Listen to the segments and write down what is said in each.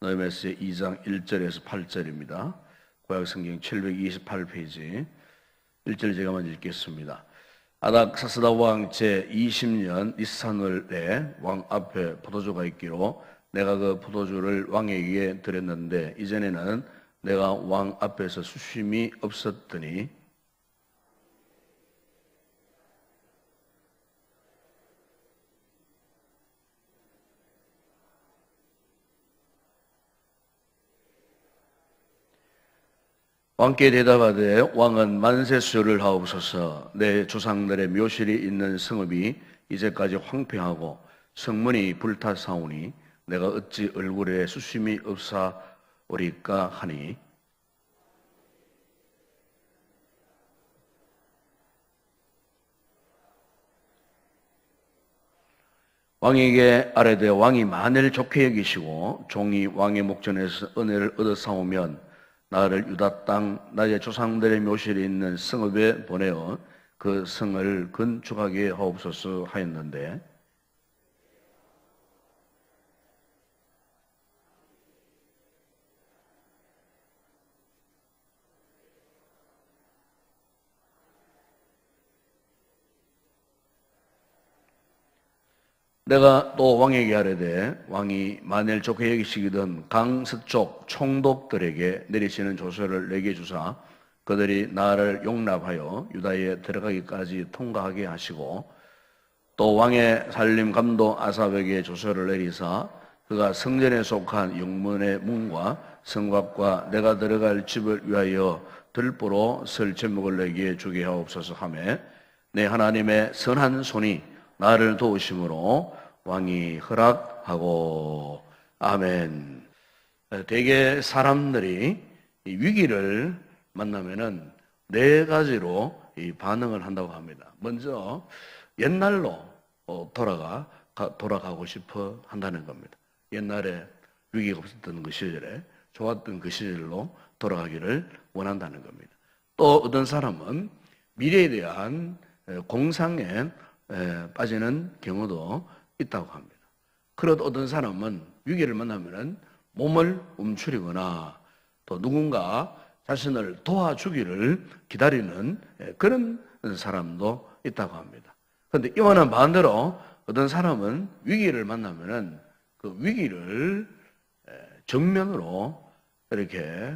너헤미야서 2장 1절에서 8절입니다. 구약 성경 728페이지 1절 제가 먼저 읽겠습니다. 아닥 사스다 왕 제 20년 이스산월에 왕 앞에 포도주가 있기로 내가 그 포도주를 왕에게 드렸는데 이전에는 내가 왕 앞에서 수심이 없었더니 왕께 대답하되 왕은 만세 수요를 하옵소서. 내 조상들의 묘실이 있는 성읍이 이제까지 황폐하고 성문이 불타사오니 내가 어찌 얼굴에 수심이 없사오리까 하니? 왕에게 아뢰되 왕이 만일 좋게 여기시고 종이 왕의 목전에서 은혜를 얻어 사오면 나를 유다 땅 나의 조상들의 묘실에 있는 성읍에 보내어 그 성을 건축하게 하옵소서 하였는데 내가 또 왕에게 하려되 왕이 만일 좋게 여기시기든 강 서쪽 총독들에게 내리시는 조서를 내게 주사 그들이 나를 용납하여 유다에 들어가기까지 통과하게 하시고 또 왕의 살림 감독 아삽에게 조서를 내리사 그가 성전에 속한 영문의 문과 성곽과 내가 들어갈 집을 위하여 들보로 설 제목을 내게 주게 하옵소서 하매 내 하나님의 선한 손이 나를 도우심으로 왕이 허락하고 아멘. 대개 사람들이 위기를 만나면은 네 가지로 이 반응을 한다고 합니다. 먼저 옛날로 어, 돌아가 돌아가고 싶어 한다는 겁니다. 옛날에 위기가 없었던 그 시절에 좋았던 그 시절로 돌아가기를 원한다는 겁니다. 또 어떤 사람은 미래에 대한 공상에 빠지는 경우도 있다고 합니다. 그러다 어떤 사람은 위기를 만나면은 몸을 움츠리거나 또 누군가 자신을 도와주기를 기다리는 그런 사람도 있다고 합니다. 그런데 이와는 반대로 어떤 사람은 위기를 만나면은 그 위기를 정면으로 이렇게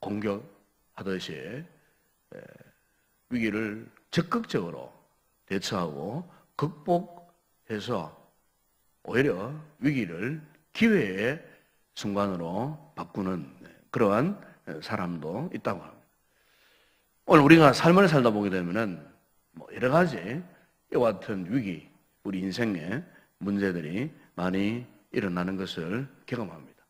공격하듯이 위기를 적극적으로 대처하고 극복해서 오히려 위기를 기회의 순간으로 바꾸는 그러한 사람도 있다고 합니다. 오늘 우리가 삶을 살다 보게 되면은 뭐 여러 가지 이와 같은 위기, 우리 인생에 문제들이 많이 일어나는 것을 경험합니다.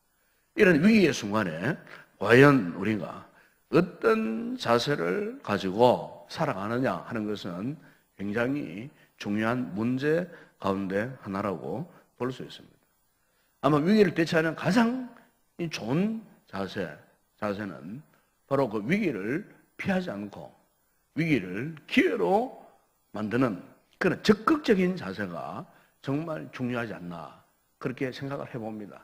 이런 위기의 순간에 과연 우리가 어떤 자세를 가지고 살아가느냐 하는 것은 굉장히 중요한 문제 가운데 하나라고 볼 수 있습니다. 아마 위기를 대처하는 가장 좋은 자세, 자세는 바로 그 위기를 피하지 않고 위기를 기회로 만드는 그런 적극적인 자세가 정말 중요하지 않나 그렇게 생각을 해봅니다.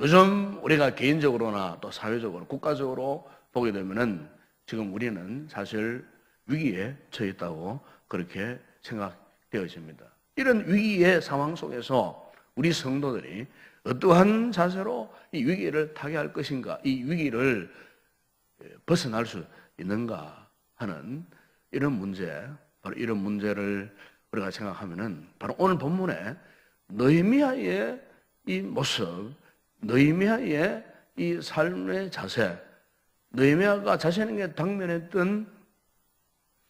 요즘 우리가 개인적으로나 또 사회적으로 국가적으로 보게 되면은 지금 우리는 사실 위기에 처해 있다고 그렇게 생각되어집니다. 이런 위기의 상황 속에서 우리 성도들이 어떠한 자세로 이 위기를 타개할 것인가, 이 위기를 벗어날 수 있는가 하는 이런 문제, 바로 이런 문제를 우리가 생각하면은 바로 오늘 본문에 너희미아의 이 모습, 너희미아의 이 삶의 자세, 너희미아가 자신에게 당면했던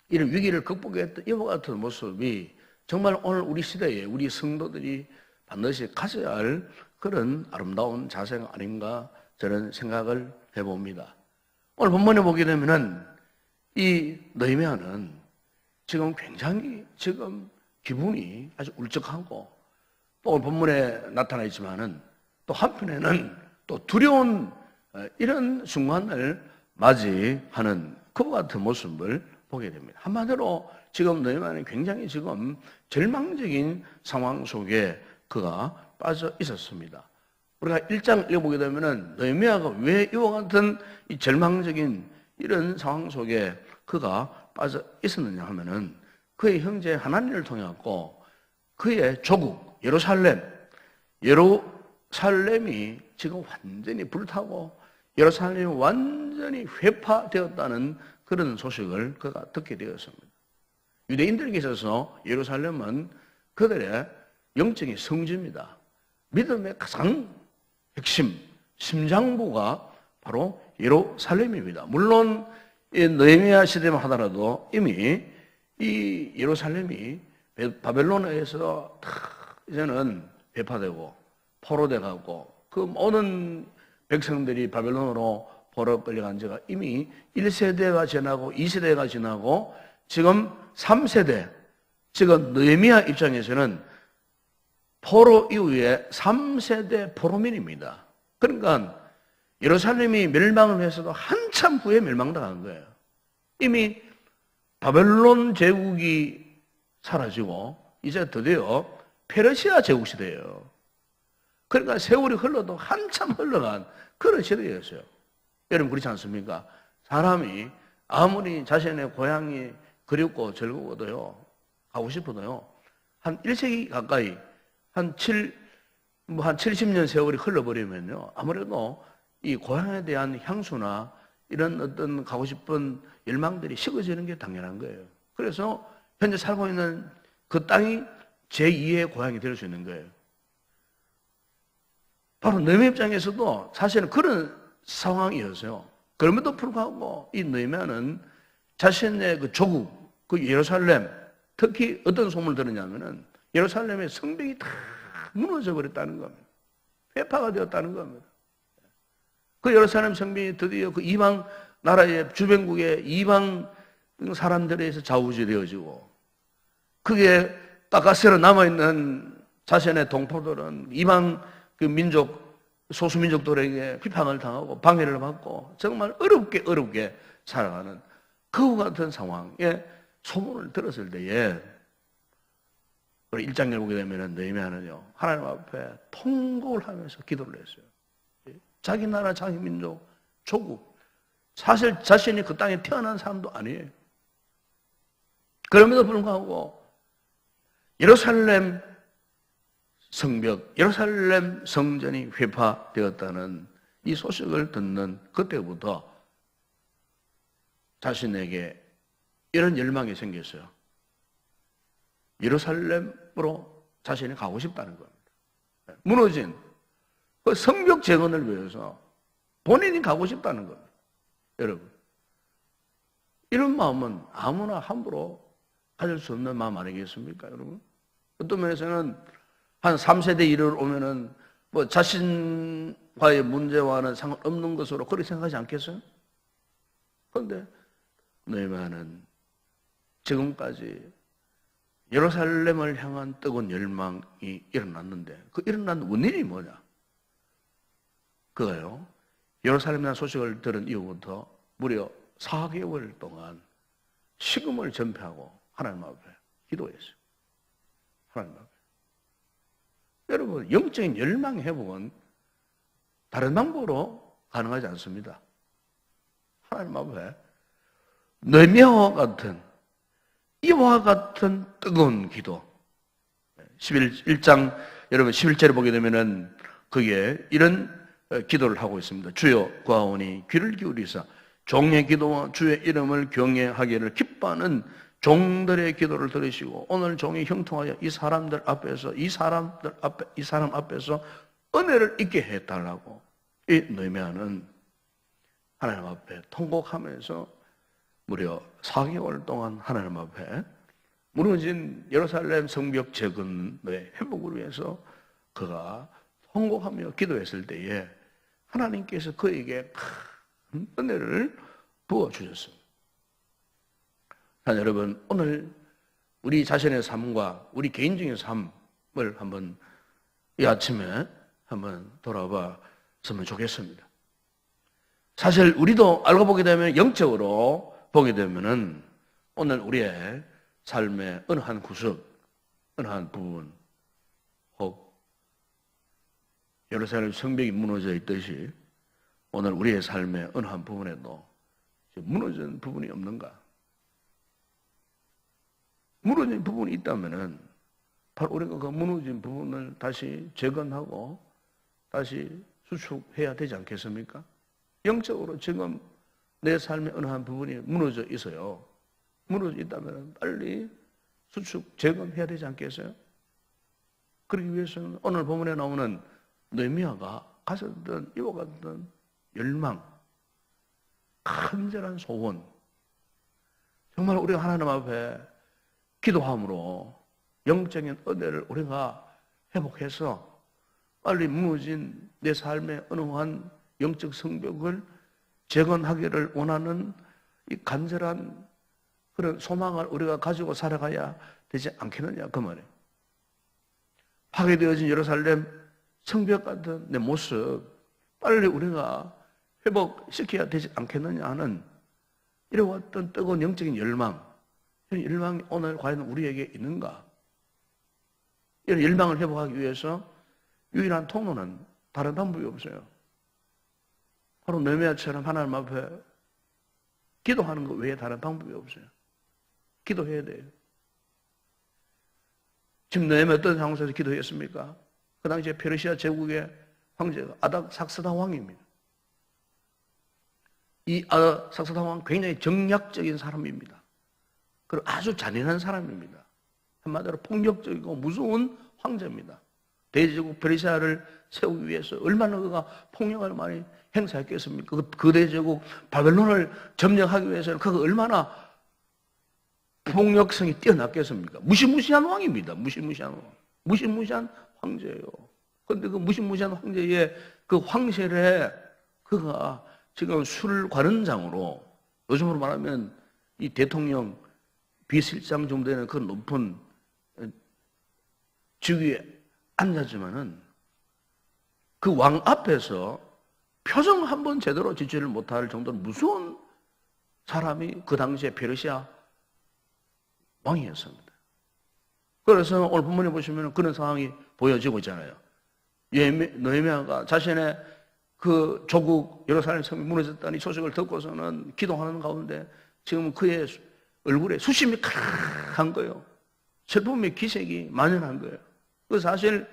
이런 위기를 극복했던 이와 같은 모습이 정말 오늘 우리 시대에 우리 성도들이 반드시 가져야 할 그런 아름다운 자세가 아닌가 저는 생각을 해봅니다. 오늘 본문에 보게 되면은 이 너희미아는 지금 굉장히 지금 기분이 아주 울적하고 또 오늘 본문에 나타나 있지만은 또 한편에는 또 두려운 어, 이런 순간을 맞이하는 그와 같은 모습을 보게 됩니다. 한마디로 지금 너희만은 굉장히 지금 절망적인 상황 속에 그가 빠져 있었습니다. 우리가 1장 읽어보게 되면은 느헤미야가 왜 이와 같은 이 절망적인 이런 상황 속에 그가 빠져 있었느냐 하면은 그의 형제 하나님을 통해 갖고 그의 조국 예루살렘 예루살렘이 지금 완전히 불타고 예루살렘이 완전히 회파되었다는 그런 소식을 그가 듣게 되었습니다. 유대인들에게 있어서 예루살렘은 그들의 영적인 성지입니다. 믿음의 가장 핵심, 심장부가 바로 예루살렘입니다. 물론 이 느헤미야 시대만 하더라도 이미 이 예루살렘이 바벨론에서 다 이제는 배파되고 포로돼 가고 그 모든 백성들이 바벨론으로 포로 끌려간 지가 이미 1세대가 지나고 2세대가 지나고 지금 3세대 지금 느헤미야 입장에서는 포로 이후에 3세대 포로민입니다. 그러니까 예루살렘이 멸망을 해서도 한참 후에 멸망당한 거예요. 이미 바벨론 제국이 사라지고 이제 드디어 페르시아 제국 시대예요. 그러니까 세월이 흘러도 한참 흘러간 그런 시대였어요. 여러분 그렇지 않습니까? 사람이 아무리 자신의 고향이 그립고 즐거워도요, 가고 싶어도요, 한 1세기 가까이, 한 7, 뭐 한 70년 세월이 흘러버리면요, 아무래도 이 고향에 대한 향수나 이런 어떤 가고 싶은 열망들이 식어지는 게 당연한 거예요. 그래서 현재 살고 있는 그 땅이 제2의 고향이 될 수 있는 거예요. 바로 너희 입장에서도 사실은 그런 상황이었어요. 그럼에도 불구하고 이 느헤미야는 자신의 그 조국, 그 예루살렘, 특히 어떤 소문을 들었냐면은 예루살렘의 성벽이 다 무너져 버렸다는 겁니다. 회파가 되었다는 겁니다. 그 예루살렘 성벽이 드디어 그 이방 나라의 주변국의 이방 사람들에 의해서 좌우지되어지고 그게 따가스로 남아있는 자신의 동포들은 이방 그 민족, 소수민족들에게 비판을 당하고 방해를 받고 정말 어렵게 어렵게 살아가는 그와 같은 상황에 소문을 들었을 때에 우리 일장을 보게 되면 느헤미야는요 하나님 앞에 통곡을 하면서 기도를 했어요. 자기 나라, 자기 민족, 조국 사실 자신이 그 땅에 태어난 사람도 아니에요. 그럼에도 불구하고 예루살렘 성벽, 예루살렘 성전이 회파되었다는 이 소식을 듣는 그때부터 자신에게 이런 열망이 생겼어요. 예루살렘 으로 자신이 가고 싶다는 겁니다. 무너진 그 성벽 재건을 위해서 본인이 가고 싶다는 겁니다. 여러분. 이런 마음은 아무나 함부로 가질 수 없는 마음 아니겠습니까, 여러분? 어떤 면에서는 한 3세대 일을 오면은 뭐 자신과의 문제와는 상관없는 것으로 그렇게 생각하지 않겠어요? 그런데 너희만은 지금까지 예루살렘을 향한 뜨거운 열망이 일어났는데 그 일어난 원인이 뭐냐? 그거요. 예루살렘이라는 소식을 들은 이후부터 무려 4개월 동안 식음을 전폐하고 하나님 앞에 기도했어요. 하나님 앞에. 여러분, 영적인 열망 회복은 다른 방법으로 가능하지 않습니다. 하나님 앞에 너미와 같은 이와 같은 뜨거운 기도. 11장 여러분 11절에 보게 되면은 그게 이런 기도를 하고 있습니다. 주여 구하오니 귀를 기울이사 종의 기도와 주의 이름을 경외하기를 기뻐하는 종들의 기도를 들으시고 오늘 종이 형통하여 이 사람들 앞에서 이 사람들 앞에 이 사람 앞에서 은혜를 있게 해달라고 이 느헤미야는 하나님 앞에 통곡하면서 무려 4개월 동안 하나님 앞에 무너진 예루살렘 성벽 재건의 회복을 위해서 그가 통곡하며 기도했을 때에 하나님께서 그에게 큰 은혜를 부어주셨습니다. 여러분, 오늘 우리 자신의 삶과 우리 개인적인 삶을 한번 이 아침에 한번 돌아봤으면 좋겠습니다. 사실 우리도 알고 보게 되면 영적으로 보게 되면은 오늘 우리의 삶의 어느 한 구석, 어느 한 부분, 혹 예루살렘 성벽이 무너져 있듯이 오늘 우리의 삶의 어느 한 부분에도 무너진 부분이 없는가? 무너진 부분이 있다면은 바로 우리가 그 무너진 부분을 다시 재건하고 다시 수축해야 되지 않겠습니까? 영적으로 지금 내 삶의 어느 한 부분이 무너져 있어요. 무너져 있다면 빨리 수축, 재건해야 되지 않겠어요? 그러기 위해서는 오늘 본문에 나오는 느헤미야가 가졌던 이와 같은 열망, 간절한 소원, 정말 우리가 하나님 앞에 기도함으로 영적인 은혜를 우리가 회복해서 빨리 무너진 내 삶의 어느 한 영적 성벽을 재건하기를 원하는 이 간절한 그런 소망을 우리가 가지고 살아가야 되지 않겠느냐 그 말이에요. 파괴되어진 예루살렘 성벽 같은 내 모습 빨리 우리가 회복시켜야 되지 않겠느냐 하는 이러왔던 뜨거운 영적인 열망 이런 열망이 오늘 과연 우리에게 있는가? 이런 열망을 회복하기 위해서 유일한 통로는 다른 방법이 없어요. 바로 느헤미야처럼 하나님 앞에 기도하는 것 외에 다른 방법이 없어요. 기도해야 돼요. 지금 느헤미야 어떤 상황에서 기도했습니까? 그 당시에 페르시아 제국의 황제가 아닥 삭스다 왕입니다. 이 아닥 삭스다 왕 굉장히 정략적인 사람입니다. 그리고 아주 잔인한 사람입니다. 한마디로 폭력적이고 무서운 황제입니다. 대제국 페르시아를 세우기 위해서 얼마나 그가 폭력을 많이 행사했겠습니까? 그, 그 대제국 바벨론을 점령하기 위해서는 그가 얼마나 폭력성이 뛰어났겠습니까? 무시무시한 왕입니다. 무시무시한 왕. 무시무시한 황제예요. 그런데 그 무시무시한 황제의 그 황실에 그가 지금 술 관원장으로 요즘으로 말하면 이 대통령 비실장 정도 되는 그 높은 직위에 앉았지만은 그 왕 앞에서 표정 한 번 제대로 지지를 못할 정도로 무서운 사람이 그 당시에 페르시아 왕이었습니다. 그래서 오늘 본문에 보시면 그런 상황이 보여지고 있잖아요. 느헤미야가 자신의 그 조국 예루살렘 성이 무너졌다는 소식을 듣고서는 기도하는 가운데 지금 그의 얼굴에 수심이 카한 거예요. 슬픔의 기색이 만연한 거예요. 그 사실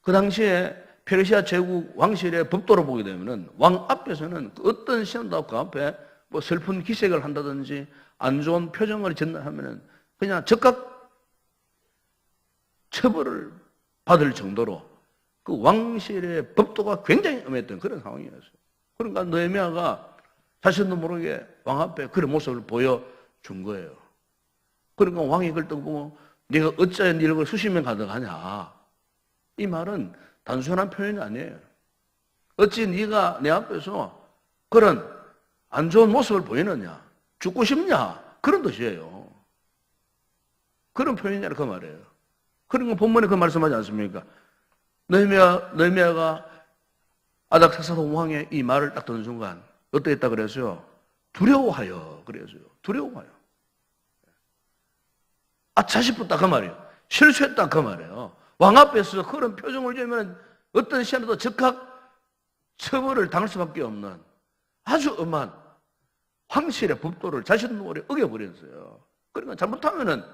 그 당시에 페르시아 제국 왕실의 법도로 보게 되면은 왕 앞에서는 그 어떤 신도 그 앞에 뭐 슬픈 기색을 한다든지 안 좋은 표정을 짓는다면은 그냥 즉각 처벌을 받을 정도로 그 왕실의 법도가 굉장히 엄했던 그런 상황이었어요. 그러니까 느헤미야가 자신도 모르게 왕 앞에 그런 모습을 보여준 거예요. 그러니까 왕이 그걸 또 보고 네가 어찌하여 네 얼굴 수십 명 가져가냐. 이 말은 단순한 표현이 아니에요. 어찌 네가 내 앞에서 그런 안 좋은 모습을 보이느냐. 죽고 싶냐. 그런 뜻이에요. 그런 표현이라 그 말이에요. 거 본문에 그 말씀하지 않습니까? 너희미야, 너희미야가 아닥 사사도 왕의 이 말을 딱 듣는 순간 어떠했다 그랬어요? 두려워하여 그랬어요. 두려워하여. 아차 싶었다 그 말이에요. 실수했다 그 말이에요. 왕 앞에서 그런 표정을 지으면 어떤 시간에도 즉각 처벌을 당할 수밖에 없는 아주 엄한 황실의 법도를 자신도 모르게 어겨버렸어요. 그러니까 잘못하면은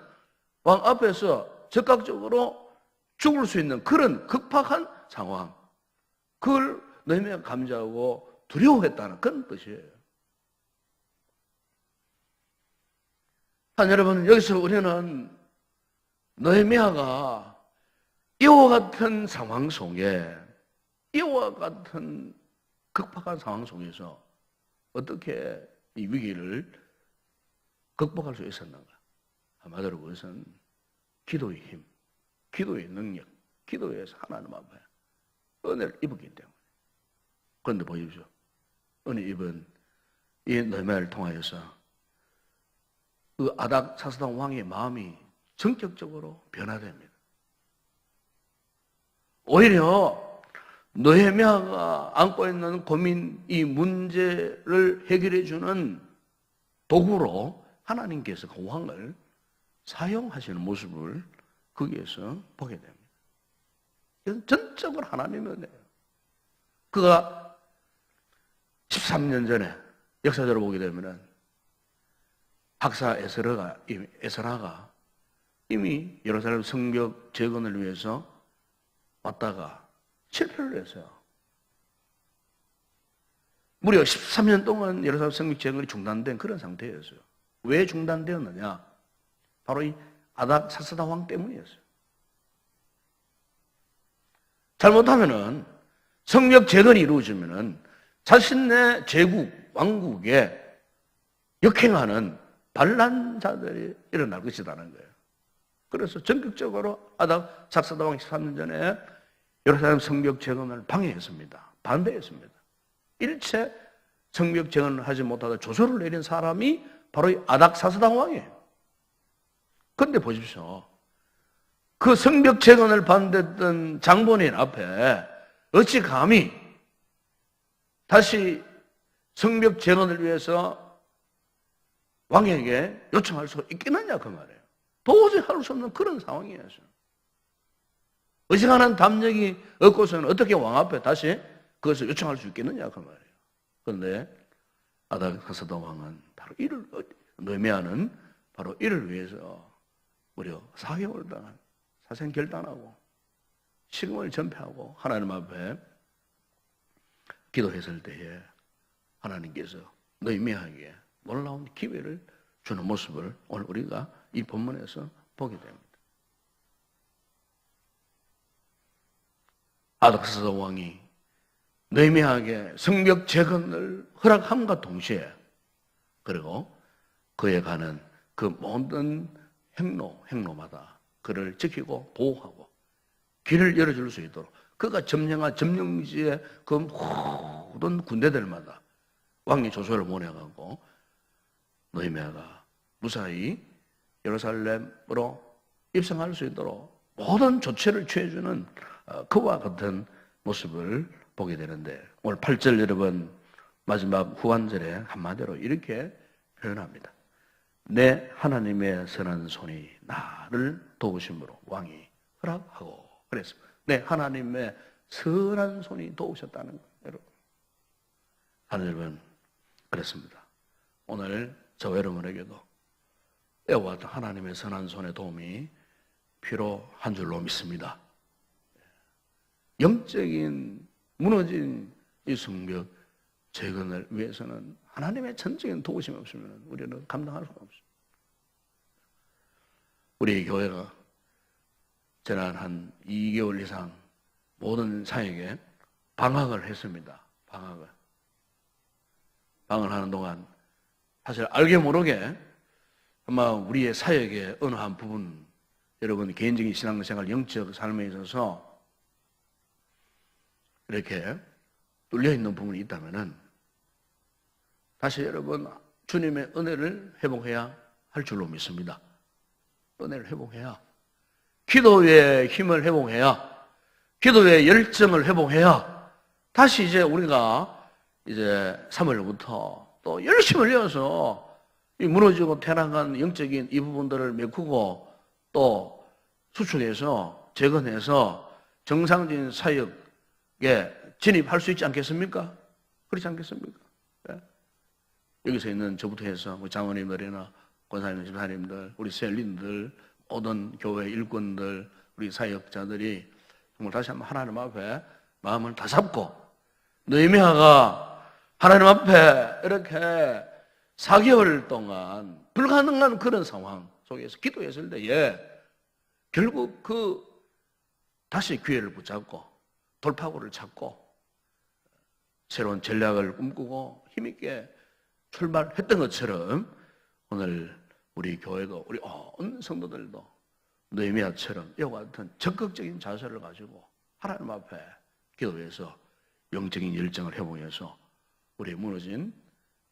왕 앞에서 즉각적으로 죽을 수 있는 그런 급박한 상황. 그걸 너희가 감지하고 두려워했다는 그런 뜻이에요. 한 여러분, 여기서 우리는 너헤미야가 이와 같은 상황 속에 이와 같은 극박한 상황 속에서 어떻게 이 위기를 극복할 수 있었는가? 한마디로 그것은 기도의 힘, 기도의 능력, 기도에서 하나님 앞에 은혜를 입었기 때문에. 그런데 보십시오. 은혜 입은 이 너헤미야를 통하여서 그 아닥 사스당 왕의 마음이 전격적으로 변화됩니다. 오히려 느헤미야가 안고 있는 고민 이 문제를 해결해 주는 도구로 하나님께서 그 왕을 사용하시는 모습을 거기에서 보게 됩니다. 전적으로 하나님의 은혜예요. 그가 13년 전에 역사적으로 보게 되면은 학사 에스라가 에스라가 이미 예루살렘 성벽 재건을 위해서 왔다가 실패를 했어요. 무려 13년 동안 예루살렘 재건이 중단된 그런 상태였어요. 왜 중단되었느냐? 바로 이 아닥 사스다 왕 때문이었어요. 잘못하면은 성벽 재건이 이루어지면은 자신의 제국, 왕국에 역행하는 반란자들이 일어날 것이라는 거예요. 그래서 전격적으로 아닥 사스다 왕 13년 전에 예루살렘 성벽 재건을 방해했습니다. 반대했습니다. 일체 성벽 재건을 하지 못하다 조소를 내린 사람이 바로 이 아닥 사스다 왕이에요. 근데 보십시오. 그 성벽 재건을 반대했던 장본인 앞에 어찌 감히 다시 성벽 재건을 위해서 왕에게 요청할 수 있겠느냐 그 말이에요. 도저히 할 수 없는 그런 상황이었어요. 어지간한 담력이 없고서는 어떻게 왕 앞에 다시 그것을 요청할 수 있겠느냐 그 말이에요. 그런데 아닥사스다 왕은 바로 이를 너미하는 바로 이를 위해서 무려 4개월 동안 사생 결단하고 식음을 전폐하고 하나님 앞에 기도했을 때에 하나님께서 너희미하게 놀라운 기회를 주는 모습을 오늘 우리가 이 본문에서 보게 됩니다. 아닥사스 왕이 너희미하게 성벽 재건을 허락함과 동시에 그리고 그에 가는 그 모든 행로, 행로마다 그를 지키고 보호하고 길을 열어줄 수 있도록 그가 점령한 점령지의 그 모든 군대들마다 왕이 조서를 보내가고 너희메가 무사히 예루살렘으로 입성할 수 있도록 모든 조치를 취해주는 어, 그와 같은 모습을 보게 되는데 오늘 8절 여러분 마지막 후한절에 한마디로 이렇게 표현합니다. 내 하나님의 선한 손이 나를 도우심으로 왕이 허락하고 그랬습니다. 내 하나님의 선한 손이 도우셨다는 거예요, 여러분. 하나님 여러분, 그랬습니다. 오늘 저 여러분에게도 애와 하나님의 선한 손의 도움이 필요한 줄로 믿습니다. 영적인 무너진 이 성벽 재건을 위해서는 하나님의 전적인 도우심이 없으면 우리는 감당할 수가 없습니다. 우리 교회가 지난 한 2개월 이상 모든 사역에 방학을 했습니다. 방학을. 방을 하는 동안 사실 알게 모르게 아마 우리의 사역의 어느 한 부분 여러분 개인적인 신앙생활 영적 삶에 있어서 이렇게 뚫려 있는 부분이 있다면은 다시 여러분 주님의 은혜를 회복해야 할 줄로 믿습니다. 은혜를 회복해야 기도의 힘을 회복해야 기도의 열정을 회복해야 다시 이제 우리가 이제 3월부터 또 흘려서 이 무너지고 태어난 영적인 이 부분들을 메꾸고 또 수축해서 재건해서 정상적인 사역 에 진입할 수 있지 않겠습니까? 그렇지 않겠습니까? 예? 여기서 있는 저부터 해서 우리 장로님들이나 권사님, 집사님들, 우리 셀린들, 모든 교회 일꾼들, 우리 사역자들이 정말 다시 한번 하나님 앞에 마음을 다 잡고 느헤미야가 하나님 앞에 이렇게 4개월 동안 불가능한 그런 상황 속에서 기도했을 때에 결국 그 다시 기회를 붙잡고 돌파구를 찾고 새로운 전략을 꿈꾸고 힘있게 출발했던 것처럼 오늘 우리 교회도 우리 온 성도들도 느헤미야처럼 이와 같은 적극적인 자세를 가지고 하나님 앞에 기도해서 영적인 열정을 회복해서 우리 무너진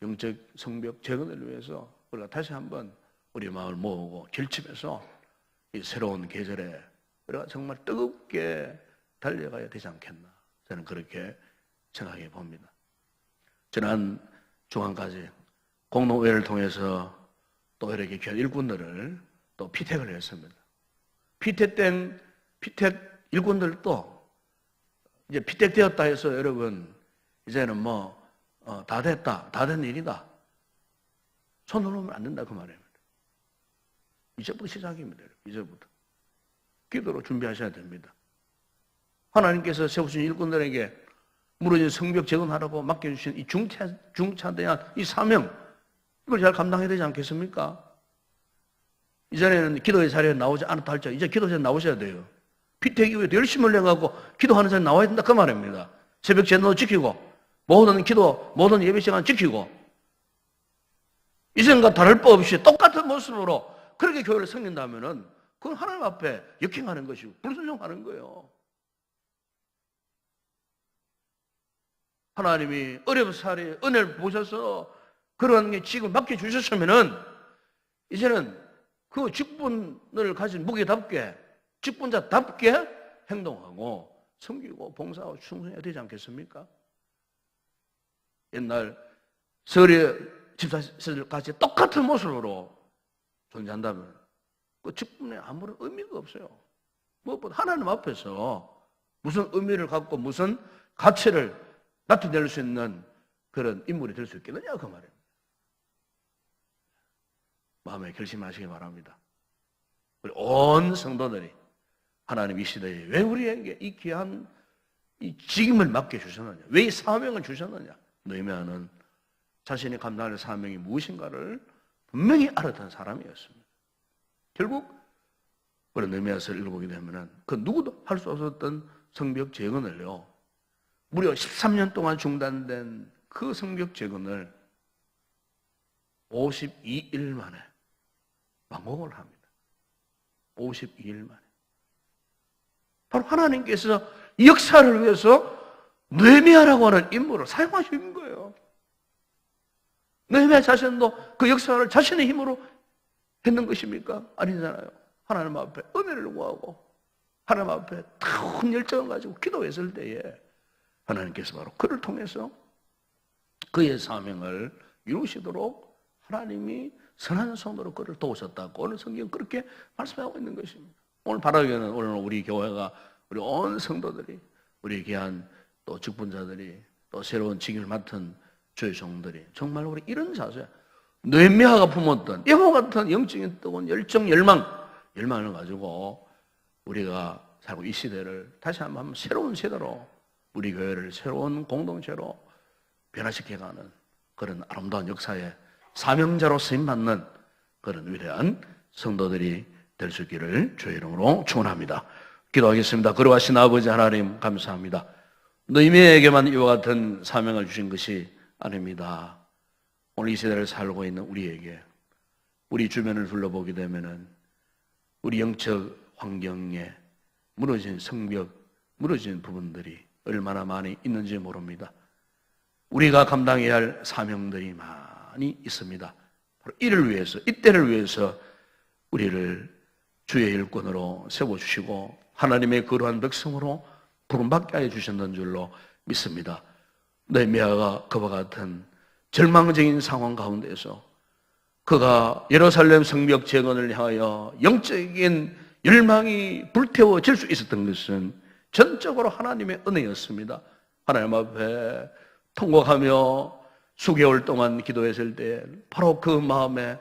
영적 성벽 재건을 위해서 우리가 다시 한번 우리 마음을 모으고 결집해서 이 새로운 계절에 우리가 정말 뜨겁게 달려가야 되지 않겠나 저는 그렇게 생각해 봅니다. 지난 중간까지 공동회를 통해서 또 이렇게 귀한 일꾼들을 또 피택을 했습니다. 피택된 피택 일꾼들도 이제 피택되었다 해서 여러분 이제는 뭐다 됐다, 다 된 일이다. 손을 놓으면 안 된다 그 말입니다. 이제부터 시작입니다. 이제부터 기도로 준비하셔야 됩니다. 하나님께서 세우신 일꾼들에게 무너진 성벽 재건하라고 맡겨주신 이 중차, 중차대한 이 사명, 이걸 잘 감당해야 되지 않겠습니까? 이전에는 기도의 자리에 나오지 않았다 할지 이제 기도 자리에 나오셔야 돼요. 피택 이후에 열심히 올려가고 기도하는 자리에 나와야 된다 그 말입니다. 새벽 제도 지키고 모든 기도, 모든 예배 시간 지키고 이전과 다를 바 없이 똑같은 모습으로 그렇게 교회를 섬긴다면은 그건 하나님 앞에 역행하는 것이고 불순종하는 거예요. 하나님이 어렵사리 은혜를 보셔서 그런 게 지금 맡겨주셨으면은 이제는 그 직분을 가진 무게답게 직분자답게 행동하고 섬기고 봉사하고 충성해야 되지 않겠습니까? 옛날 서울의 집사들까지 똑같은 모습으로 존재한다면 그 직분에 아무런 의미가 없어요. 무엇보다 하나님 앞에서 무슨 의미를 갖고 무슨 가치를 나타낼 수 있는 그런 인물이 될 수 있겠느냐 그 말이에요. 마음에 결심하시기 바랍니다. 우리 온 성도들이 하나님 이 시대에 왜 우리에게 이 귀한 이 직임을 맡겨 주셨느냐? 왜 이 사명을 주셨느냐? 너희면은 자신이 감당할 사명이 무엇인가를 분명히 알았던 사람이었습니다. 결국 우리 느헤미야서를 읽어보게 되면은 그 누구도 할 수 없었던 성벽 재건을요. 무려 13년 동안 중단된 그 성벽 재건을 52일 만에 완공을 합니다. 52일 만에. 바로 하나님께서 이 역사를 위해서 느헤미야라고 하는 인물을 사용하신 거예요. 느헤미야 자신도 그 역사를 자신의 힘으로 했는 것입니까? 아니잖아요. 하나님 앞에 은혜를 구하고 하나님 앞에 큰 열정을 가지고 기도했을 때에 하나님께서 바로 그를 통해서 그의 사명을 이루시도록 하나님이 선한 성도로 그를 도우셨다고 오늘 성경 그렇게 말씀하고 있는 것입니다. 오늘 바라기는 오늘 우리 교회가 우리 온 성도들이 우리 귀한 또 직분자들이 또 새로운 직임을 맡은 주의 종들이 정말 우리 이런 자세 뇌미화가 품었던 이와 같은 영적인 뜨거운 열정 열망 열망을 가지고 우리가 살고 이 시대를 다시 한번 새로운 세대로 우리 교회를 새로운 공동체로 변화시켜가는 그런 아름다운 역사에 사명자로 쓰임받는 그런 위대한 성도들이 될 수 있기를 주의 이름으로 축원합니다. 기도하겠습니다. 그러하신 아버지 하나님 감사합니다. 너희에게만 이와 같은 사명을 주신 것이 아닙니다. 오늘 이 세대를 살고 있는 우리에게 우리 주변을 둘러보게 되면은 우리 영적 환경에 무너진 성벽, 무너진 부분들이 얼마나 많이 있는지 모릅니다. 우리가 감당해야 할 사명들이 많이 있습니다. 바로 이를 위해서, 이때를 위해서 우리를 주의 일꾼으로 세워주시고 하나님의 거룩한 백성으로 부름받게 하여 주셨는 줄로 믿습니다. 네미아가 그와 같은 절망적인 상황 가운데서 그가 예루살렘 성벽 재건을 향하여 영적인 열망이 불태워질 수 있었던 것은 전적으로 하나님의 은혜였습니다. 하나님 앞에 통곡하며 수개월 동안 기도했을 때 바로 그 마음에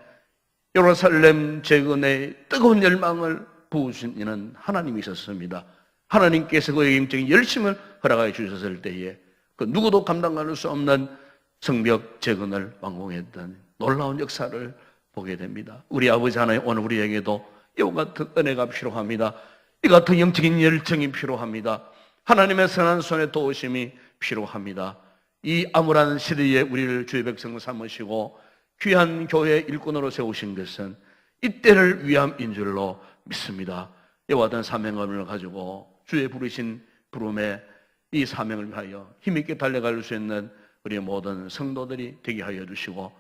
예루살렘 재건의 뜨거운 열망을 부으시는 하나님이 있었습니다. 하나님께서 그의 영적인 열심을 허락하여 주셨을 때에 그 누구도 감당할 수 없는 성벽 재건을 완공했던 놀라운 역사를 보게 됩니다. 우리 아버지 하나님 오늘 우리에게도 이와 같은 은혜가 필요합니다. 이 같은 영적인 열정이 필요합니다. 하나님의 선한 손에 도우심이 필요합니다. 이 암울한 시대에 우리를 주의 백성 삼으시고 귀한 교회 일꾼으로 세우신 것은 이때를 위함인 줄로 믿습니다. 이와 같은 사명감을 가지고 주의 부르신 부름에 이 사명을 위하여 힘있게 달려갈 수 있는 우리 모든 성도들이 되게 하여 주시고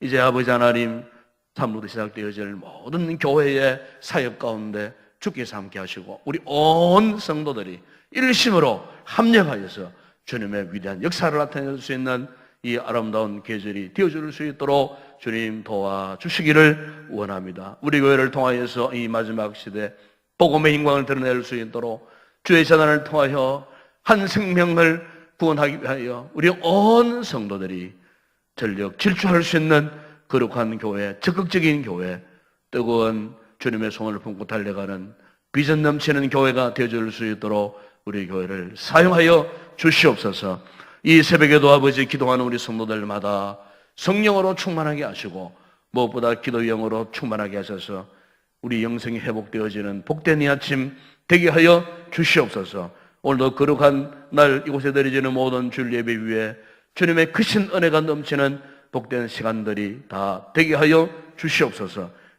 이제 아버지 하나님 참으로 시작되어질 모든 교회의 사역 가운데 주께서 함께 하시고 우리 온 성도들이 일심으로 합력하여서 주님의 위대한 역사를 나타낼 수 있는 이 아름다운 계절이 되어줄 수 있도록 주님 도와주시기를 원합니다. 우리 교회를 통하여서 이 마지막 시대 복음의 영광을 드러낼 수 있도록 주의 재단을 통하여 한 생명을 구원하기 위하여 우리 온 성도들이 전력 질주할 수 있는 거룩한 교회, 적극적인 교회, 뜨거운 주님의 손을 품고 달려가는 비전 넘치는 교회가 되어줄 수 있도록 우리 교회를 사용하여 주시옵소서. 이 새벽에도 아버지 기도하는 우리 성도들마다 성령으로 충만하게 하시고 무엇보다 기도 영으로 충만하게 하셔서 우리 영성이 회복되어지는 복된 이 아침 되게 하여 주시옵소서. 오늘도 거룩한 날 이곳에 드려지는 모든 줄 예배 위에 주님의 크신 은혜가 넘치는 복된 시간들이 다 되게 하여 주시옵소서.